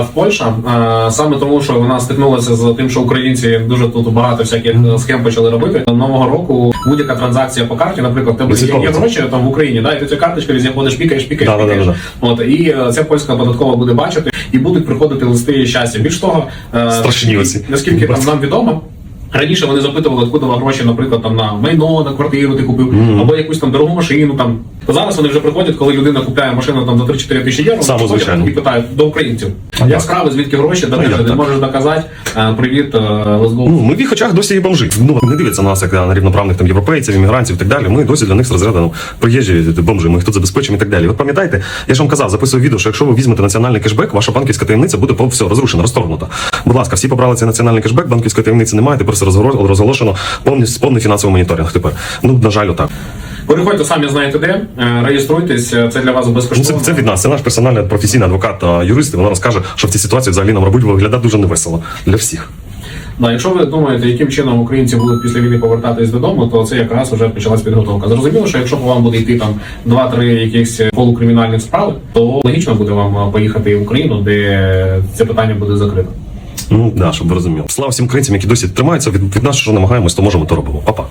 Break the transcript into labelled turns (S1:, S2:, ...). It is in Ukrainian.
S1: В Польща саме тому, що вона стикнулася з тим, що українці дуже тут багато всяких е, схем почали робити. Нового року будь-яка транзакція по карті, наприклад, в тебе є, є гроші там в Україні, да, і ти цю карточку ходиш, пікаєш, пікаєш,
S2: Да, да, да,
S1: пікаєш. От і е, ця польська податкова буде бачити, і будуть приходити листи щастя. Більш того, е,
S2: Страшні оці.
S1: наскільки там нам відомо. Раніше вони запитували, откуда гроші, наприклад, там на майно, на квартиру ти купив, або якусь там дорогу машину. Там то зараз вони вже приходять, коли людина купляє машину там за 3-4 тисячі євро, приходять
S2: звичайно.
S1: і питають до українців. Як справи, звідки гроші, де ти не можеш доказати. Привіт, go.
S2: Ну, ми в їх очах досі є бомжи. Ну, не дивляться на нас як на рівноправних там європейців, іммігрантів і так далі. Ми досі для них з розряду ну, приїжджі бомжи, ми їх тут забезпечимо і так далі. От пам'ятаєте, я ж вам казав, записую відео, що якщо ви візьмете національний кешбек, ваша банківська таємниця буде все розрушена, розторгнута. Будь ласка, всі побрали цей національний кешбек, банківської таємниці немає, тепер все розголошено повний фінансовий моніторинг. Тепер ну на жаль, отак.
S1: Переходьте самі знаєте де, е, реєструйтесь, е, це для вас
S2: Ну,
S1: безкоштовно.
S2: це, це від нас, це наш персональний професійний адвокат юрист. і Вона розкаже, що в цій ситуації взагалі нам робить виглядає дуже невесело для всіх.
S1: Да, якщо ви думаєте, яким чином українці будуть після війни повертатись додому, то це якраз вже почалась підготовка. Зрозуміло, що якщо по вам буде йти там 2-3 якихось полукримінальних справи, то логічно буде вам е, поїхати в Україну, де це питання буде закрито.
S2: Ну да, щоб ви розуміли. Слава всім українцям, які досі тримаються від, від нас, що намагаємось, то можемо, то робимо. Па-па.